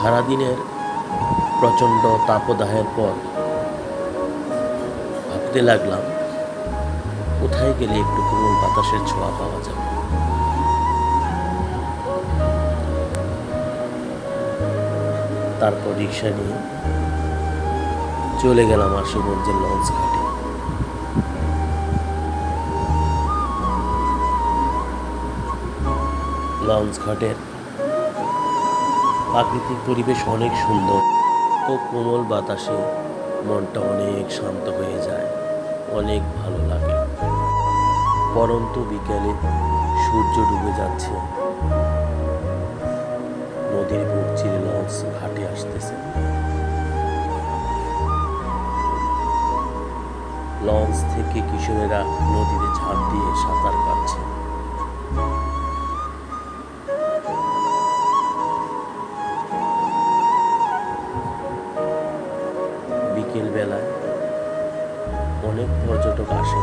সারাদিনের প্রচণ্ড তাপদাহের পর ভাবতে লাগলাম, কোথায় গেলে একটু কোমল বাতাসের ছোঁয়া পাওয়া যাবে? তারপর রিক্সা নিয়ে চলে গেলাম আশুগঞ্জের লঞ্চ ঘাটে। লঞ্চ ঘাটের প্রাকৃতিক পরিবেশ অনেক সুন্দর। ও কোমল বাতাসে মনটা অনেক শান্ত হয়ে যায়, অনেক ভালো লাগে। পরন্ত বিকেলে সূর্য ডুবে যাচ্ছে। নদীর বুক চিরে লঞ্চ ঘাটে আসতেছে। লঞ্চ থেকে কিশোরেরা নদীতে ঝাঁপ দিয়ে বিকেল বেলায় অনেক পর্যটক আসে।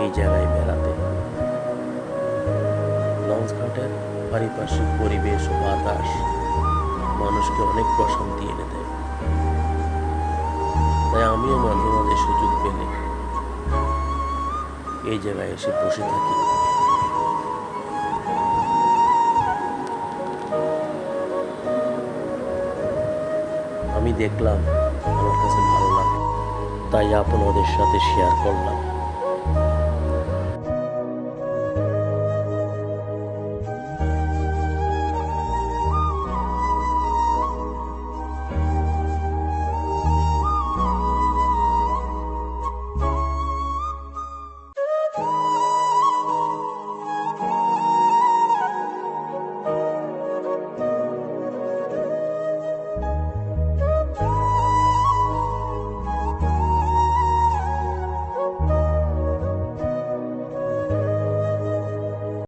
এই জায়গায় বেড়াতে লঞ্চ ঘাটের পারিপার্শ্বিক পরিবেশ ও বাতাস মানুষকে অনেক প্রশান্তি এনে দেয়। তাই আমিও মাঝে মাঝে সুযোগ পেলে এই জায়গায় এসে বসে থাকি। আমি দেখলাম আমার কাছে ভালো লাগে তাই আপনাদের সাথে শেয়ার করলাম।